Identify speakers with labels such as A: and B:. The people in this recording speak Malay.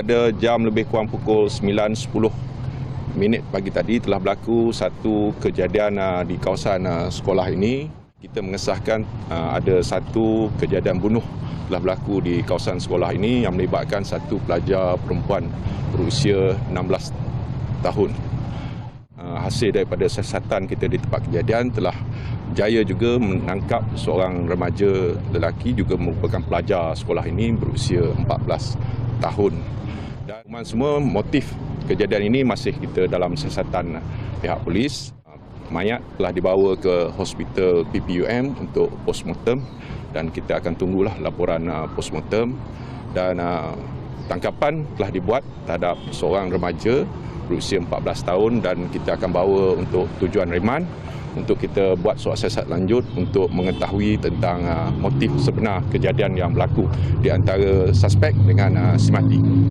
A: Pada jam lebih kurang pukul 9.10 minit pagi tadi telah berlaku satu kejadian uh, di kawasan uh, sekolah ini. Kita mengesahkan uh, ada satu kejadian bunuh telah berlaku di kawasan sekolah ini yang melibatkan satu pelajar perempuan berusia 16 tahun. Uh, hasil daripada siasatan kita di tempat kejadian telah jaya juga menangkap seorang remaja lelaki juga merupakan pelajar sekolah ini berusia 14 tahun. Dan semua motif kejadian ini masih kita dalam siasatan pihak polis. Mayat telah dibawa ke hospital PPUM untuk postmortem dan kita akan tunggulah laporan uh, postmortem dan tangkapan telah dibuat terhadap seorang remaja berusia 14 tahun dan kita akan bawa untuk tujuan reman untuk kita buat suat siasat lanjut untuk mengetahui tentang uh, motif sebenar kejadian yang berlaku di antara suspek dengan uh, si mati.